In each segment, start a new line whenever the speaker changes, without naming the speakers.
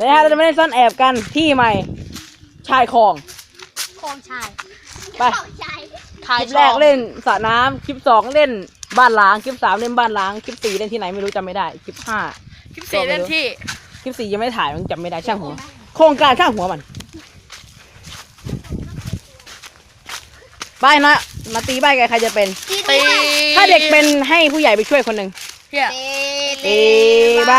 นะฮะเราจะไม่ได้ซ่อนแอบกันที่ใหม่ ชายคลอง
คลองชาย
ไป
คลองชาย
คลิปแรกเล่นสระน้ำคลิปสองเล่นบ้านล้างคลิปสามเล่นบ้านล้างคลิปสี่เล่นที่ไหนไม่รู้จำไม่ได้คลิปห้า
คลิปสี่เล่นที่
คลิปสี่ยังไม่ได้ถ่ายมันจำไม่ได้ช่างหัว โครงการช่างหัวมัน ใบนะมาตีใบกันใครจะเป็น
ตี
ถ้าเด็กเป็นให้ผู้ใหญ่ไปช่วยคนหนึ่ง
เฮีย
ตีใบ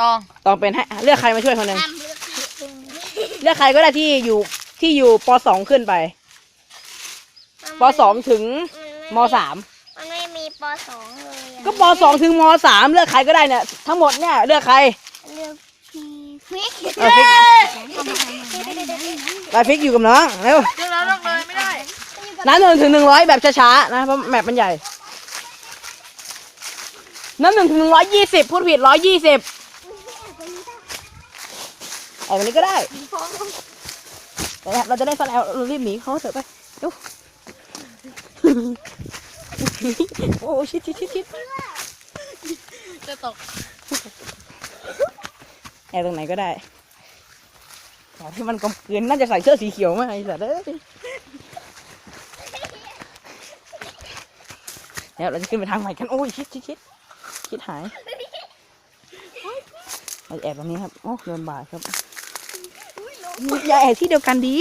ตอง
ต้องเป็นให้เลือกใครมาช่วยคนหนึ่ง
ห้ามเลือกที่ตรงนี้
เลือกใครก็ได้ที่อยู่ที่อยู่ปสองขึ้นไปปสองถึงมสาม
มันไม่มีปสองเลยอะ
ก็ปสองถึงมสามเลือกใครก็ได้เนี่ยทั้งหมดเนี่ยเลือกใคร
เลือกพี่ฟิก
เอาฟิกไปฟิกอยู่กับน้องเร็ว
เรื่องแล้วเรื่องเลยไม่ได้
น้ำหนึ่งถึงหนึ่งร้อยแบบช้าๆนะเพราะแมปมันใหญ่น้ำหนึ่งถึงหนึ่งร้อยยี่สิบพูดผิดร้อยยี่สิบ ไอ้วันนี้ก็ได้แต่เราจะได้ฟันแอลเรารีบหนีเขาเถอะไปเร็วโอ้ชิดชิดชิดชิด
จะตก
แอบตรงไหนก็ได้ขอที่มันกลมกลืนน่าจะใส่เสื้อสีเขียวมาไอ้สัตว์เอ้ยแล้วเราจะขึ้นไปทางใหม่กัน โอ้ยชิดชิดชิดชิดหายเราแอบตรงนี้ครับ โอ้โดนบาดครับอ ย่าแอบที่เดียวกันดี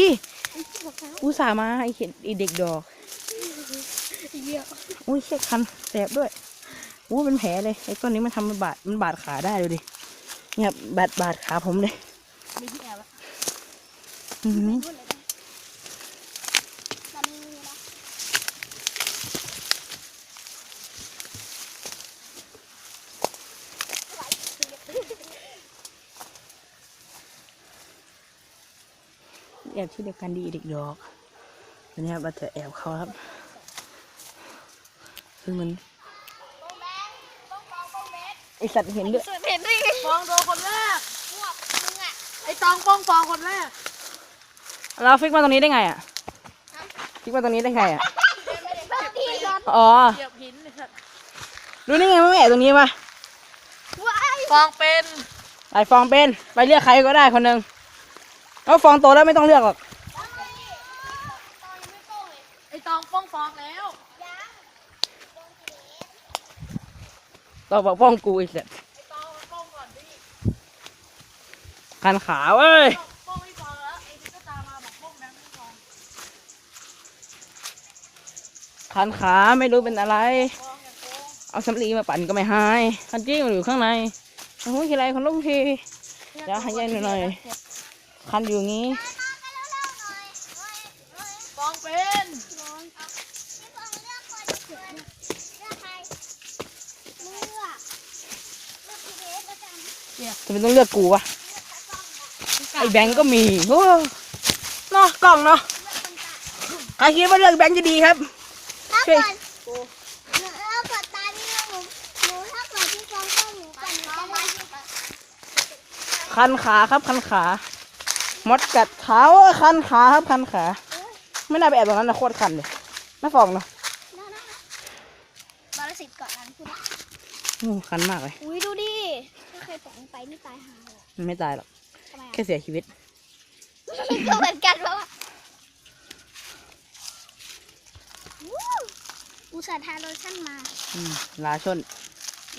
อุตส่าห์มาไอเห็นไอเด็กดอกอุ้ยเชี่ยคันแสบด้วยอู้เป็นแผลเลยไอ้ต้นนี้มันทำมันบาดมันบาดขาได้ดูดิเนี่ยบาดบาดขาผมเลย
มีที่แอบแล้ว
อือหือแอบที่เดียวกันดีเด็กดอกอันนี้ครับเราจะแอบเขาครับ ซึ่งมันไอสัตว์เห็นด้วย
สุดเห็นได้ไง
ฟองโดนคนแรก
พวกมึงอะ
ไอ้ตองป้องฟองคนแรก
เราฟิกมาตรงนี้ได้ไงอะฟิกมาตรงนี้ได้ไงอะ
พี่รถ
อ๋อ
เหยียบหินไอ้สัตว์
รู้ได้ไงว่าไม่แอบตรงนี้ปะ
ว้าย
ฟองเป็น
ไอฟองเป็นไปเรียกใครก็ได้คนหนึ่ง แล้วฟองโตแล้วไม่ต้องเลือกหรอก
ไอ้ตองป้องฟองแล้ว
ต่อบอกฟ้องกูอีกเสร็จ
ไอ้ตองป้องก่อนดิ
คันขาเว้ย
ป้องไม่ฟองแล้วไอ้ที่ก็ตามมาบอกป้องแบงค์ไม่ฟอง
คันขาไม่รู้เป็นอะไร
ฟองอย่าโกง
เอาสำลีมาปั่นก็ไม่หายคันจี้มันอยู่ข้างในโอ้ยทีไรคนลุกทีเดี๋ยวให้ยันหน่อยๆ คันอยู่งี้
ฟองเป็น
จะเป็นต้องเลือกกูวะไอ้แบงก์ก็มีโอ้เนาะกล่องเนาะใครคิดว่าเลือกแบงก์จะดีครับ
ถ้าเกิดหนูถ้าเกิดตานี่หนูหนูถ้าเกิดพี่ฟองก็หนูกันหนูจะได้
คันขาครับคันขา มดกัดขาเว้ยคันขาครับคันขา ไม่น่าไปแอบตรงนั้นนะโคตรคันเลยน่าฟองเนาะ
บาลสิทธิ์เกาะนั้นคุณ
อู้คันมากเลย
อุ้ยดูดิ ถ้าใครตกลงไปนี่ตายหาเลย
มันไม่ตายหรอก
ทำไม
แค่เสียชีวิต
ก็เหมือนกันเพราะว่าวู้อุตส่าห์ทาโลชั่นมา
อืมลาชน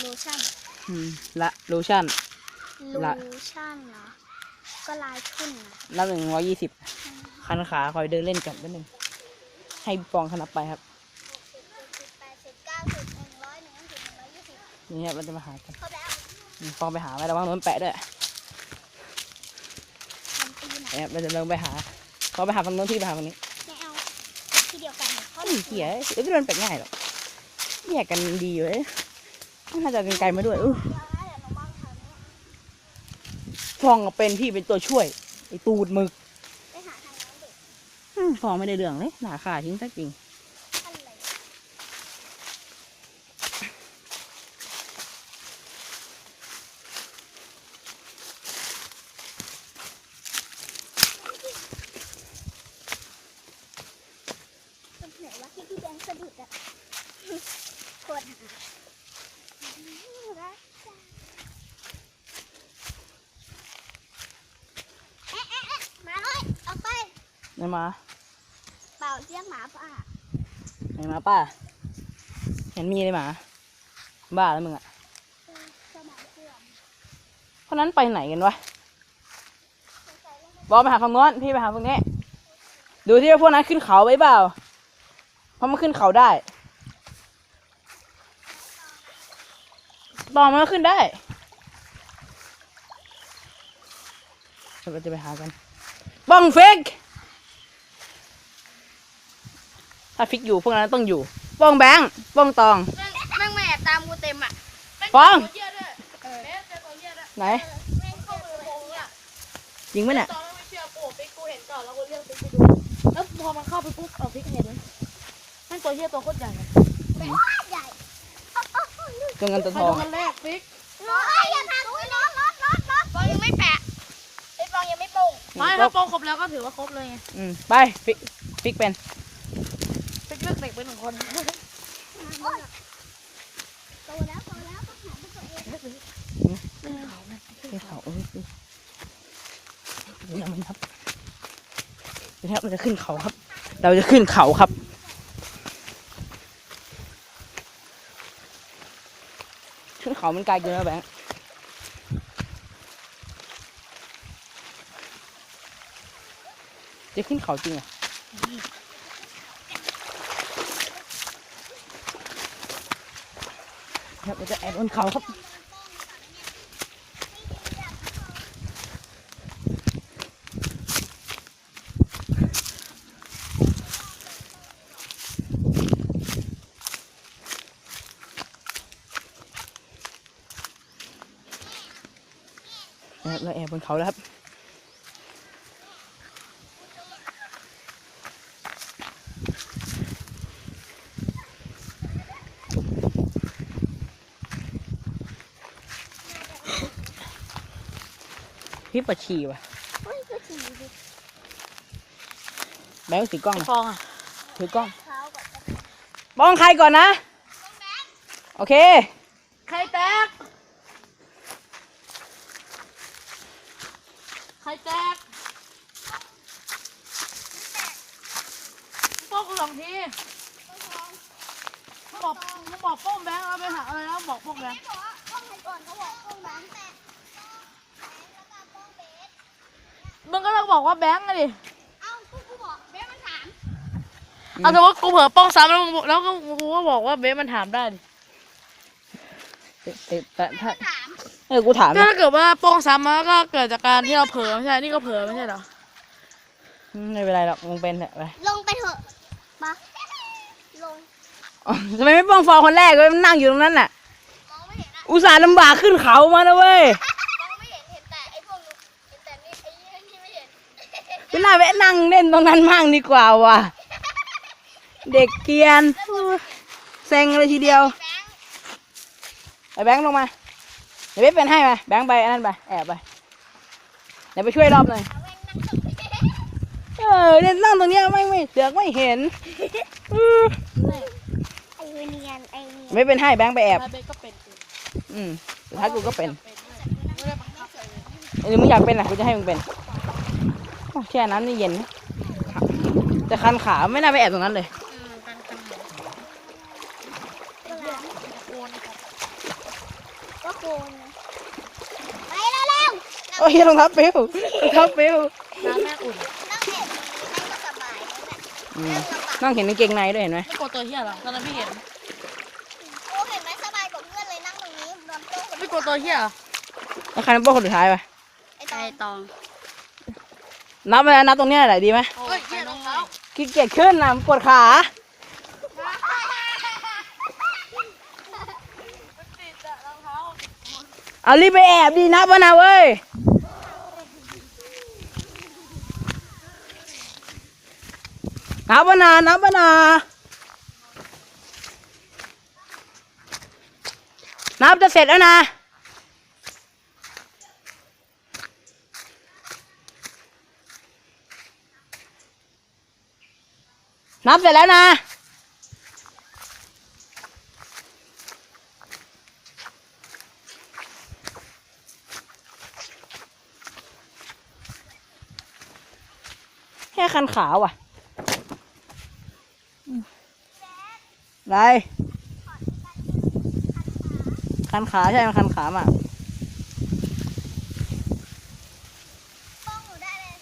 โลชั่น
อืมละโลชั่น
โล
ละ
ชั่นเหรอ ก็ลายทุ่นนะ
นับหนึ่งร้อยยี่สิบคันขาคอยเดินเล่นกันนิดนึงให้ฟองขนับไปครับ
สิบแปดสิบเก้าสิบหนึ่งร้อยหนึ่งสิบหนึ่งร้อยยี่สิบ
นี่ครับเราจะมาหากัน
ครบแล้ว
อืมฟองไปหาไประวังโดนแปะด้วย
ทำตีนอะ
นะครับเราจะเดินไปหาฟองไปหาฝั่งโน้นที่ไปหาฝั่งนี้
ไม่เอาที่เดียวกันเนี่ยเขา
เฮ้ยเหี้ยเอ้ยไม่โดนแปะง่ายหรอกแยกกันดีอยู่เลยน่าจะเป็นไกลมาด้วยอู้ ฟองเป็นพี่เป็นตัวช่วยไอตูดหมึก
ไปหาทางนั้นดิ
อืมฟองไม่ได้เรื่องเลยหนาขาทิ้งสักจริง
อะไรตรงไหนวะที่พี่แบงค์สะดุดอะโคตรหารักจ้า
ไหนหมา
เปล่าเรียกหมาป่า
ไหนหมาป้า เห็นมีเลยหมา บ้าแล้วมึงอะ
สมองเสื่อม
คนนั้นไปไหนกันวะบอลไปหาฝั่งโน้นพี่ไปหาฝั่งนี้ ดูที่ว่าพวกนั้นขึ้นเขาไว้เปล่า เพราะมันขึ้นเขาได้บอลมันก็ขึ้นได้เราจะไปหากันบ้องฟิก ถ้าฟิกอยู่พวกนั้นต้องอยู่บ้องแบงค์บ้องตอง
แม่งแม่ตามกูเต็มอะ
ฟอง
เหี้ยด้วยเบสเจอตัวเหี้ยด้วย
ไหน
แม่งเข้าไป
โกงอะ
จริงไหมเนี่ย
ตอนนั้นไม่เชื่อกูปิ๊กกูเห็นก่อนแล้วกูเรียกปิ๊กไปดูแล้วพอมันเข้าไปปุ๊บเอาปิ๊กเห็นเลยนั่นตัวเหี้ยตัวโคตรใหญ่เลย
ใหญ่
จงเงินตัว
ใคร
ทอ
โด
ง
นกันแรกปิ๊ก
รถอย่าพากูรถรถรถรถฟองยังไม่แปะไอ้ฟองยังไม่ปุ้ง
ไม่ถ้าโปงครบแล้วก็ถือว่าครบเลยไง
อืมไปฟิกฟิกเป็น
เป็นหนึ่งคน
โตแล้วโตแล้วต้องหาตัวเอง
ขึ้นเขาเออเออเดี๋ยวมันครับเดี๋ยวเราจะขึ้นเขาครับ เราจะขึ้นเขาครับขึ้นเขามันไกลเกินแล้วแบงค์จะขึ้นเขาจริงเหรอ ครับเราจะแอบบนเขาครับนะครับ เราแอบบนเขาแล้วครับ ปวดฉี่ว่ะ
เฮ้ยก็ฉี่ดิ
แบงค์สีกล้อง
ฟองอะ
ถือกล้อง
เท้าก่อน
บ้องใครก่อนนะ โอเค
ใครแตก ใครแตกโป้งกูสองทีมึงบอกมึงบอกโป้งแบงค์เอาไปหาอะไรแล้วบอกโป้งแบงค์
บอกว่าห้องไหนก่อนเขาบอกห้องนั้นแต่แล้วก็ห้องเบส
มึงก็ต้องบอกว่าแบงค์อะดิ
เอ้ากูกูบอกเบสมันถาม
เอาแต่ว่ากูเผลอโป้งซ้ำแล้วมึงแล้วก็กูก็บอกว่าเบสมันถามได้ดิ
แต่แต่ถ้า
ถาม
เออกูถาม
ก็
นะ
ถ้าเกิดว่าโป้งซ้ำมันก็เกิดจากการที่เราเผลอไม่ใช่นี่ก็เผลอไม่ใช่เหรอ
อืมไม่เป็นไรหรอกมึงเป็นแหละไป
ลงไปเถอะมาลง
อ๋อทำไมไม่ป้องฟองคนแรกเลยมันนั่งอยู่ตรงนั้นน่ะ
มองไม่เห็นอะ
อุตส่าห์ลำบากขึ้นเขามานะเว้ย
ไม่น่า
แวะนั่งเล่นตรงนั้นมั่งดีกว่าว่ะ เด็กเกรียนเซ็งเลยทีเดียวไอ้แบงค์ลงมาเดี๋ยวเว็บเป็นให้มาแบงค์ไปอันนั้นไปแอบไปเดี๋ยวไปช่วยรอบหน่อย
เอาแว่นนั่งตรงนี้
เอเนี่ยนั่งตรงเนี้ยไม่ไม่เสือกไม่เห็น
ไอ้เนียนไอ้เนียน
ไม่เป็นให้แบงค์ไปแอบ
เบสก็เป็น
อืมสุดท้ายกูก็เป็น
ไอ้
หรือมึงอยากเป็นอะกูจะให้มึงเป็น แช่น้ำนี่เย็นนะแต่คันขาไม่น่าไปแอบตรงนั้นเลย
ก็โกนนะไปเร็ว
โอ้ยรองเท้าปิวรองเท้าปิว
น้ำแม่อุ่น
ๆนั่งเห็นนั่งก็สบายนั่นแหละ
อืมนั่งเห็นกางเกงในด้วยเห็นไหม
ไม่กลัวตัวเฮียเหรอตอนนั้นพี่เห็น
โอ้เห็นไหมสบายกว่าเพื่อนเลยนั่งตรงนี้รวมโต๊ะกับ
ไม่กลัวตัวเฮียเหรอ
แล้วใครเป็นพวกคนสุดท้ายไป
ไอ้ตอง
ตอง
นับไปนับตรงเนี้ยแหละดีไหม
เฮ้ยเฮียรองเท้า
ขี้เกียจขึ้นนะปวดขา
เอา
รีบไปแอบดีนับวะนะเว้ยนับวะนะนับวะนะนับจะเสร็จแล้วนะ นับเสร็จแล้วนะ แค่คันขาว่ะอืมไรคันขาใช่มันคันขามาก
ป้องหนูได้เลย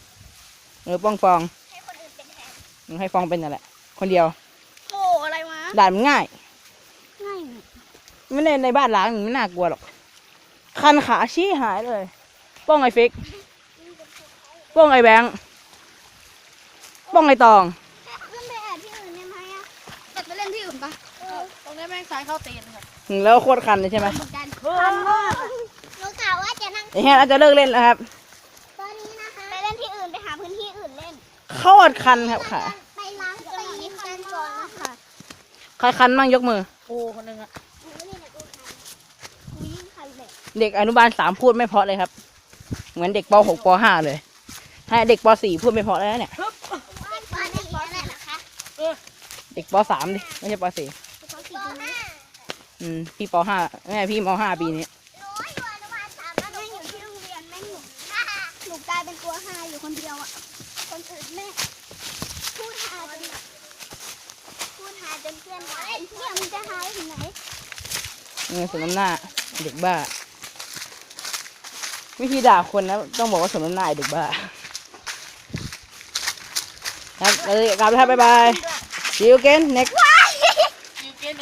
เออป้องฟอง
ให้คนอื่นเป็นแทน
มึงให้ฟองเป็นนั่นแหละ คนเดียว
โอ้อะไรวะ
ด่านมันง่าย
ง่าย
ไม่ในในบ้านล้างไม่น่ากลัวหรอก คันขาชี้หายเลย ป้องไอ้ฟิก ป้องไอ้แบงค์ป้องไอ้ตอง
ขึ้นไปแอบที่อื่นได้ไหมอะ
แต่ไปเล่นที่อื่นปะตรงนี้แม่งซ้ายเข้าตีนครับ
แล้วโคตรคันเลยใช่ไหม
เหมือนกัน
คันมาก
หนูกล่าวว่าจะนั่ง
ไอ้แฮนอาจจะเลิกเล่นแล้วครับ
ตอนนี้นะคะ ไปเล่นที่อื่นไปหาพื้นที่อื่นเล่น
โคตรคันครับขา
ไปล้างไปยิ้มกันก่อนนะคะ
ใครคันบ้างยกมือ
โอ้คนหนึงอะ
หนูนี่แหละกูคันกูยิ่งคันเลย
เด็กอนุบาลสามพูดไม่เพราะเลยครับ เหมือนเด็กปหกปห้าเลย ให้เด็กปสี่พูดไม่เพราะแล้วเนี่ย
ว่าตอนนี้อะไรนะคะ
เด็กปสามดิไม่ใช่ปสี่
ปห้า
อืมพี่ปห้าแม่พี่มห้าปีนี้
หนูอยู่อนุบาลสามแล้วแม่อยู่ที่โรงเรียนแม่หนูหนูกลายเป็นตัวฮาอยู่คนเดียวอะคนอื่นแม่พูดฮาจนแบบ พูดฮาจนเพื่อนไอ้เที่ยมึงจะฮาไปถึงไหน
เงินสมน้ำหน้าเด็กบ้า วิธีด่าคนนะต้องบอกว่าสมน้ำหน้าเด็กบ้า ครับเลยกลับแล้วครับบ๊ายบาย see you again next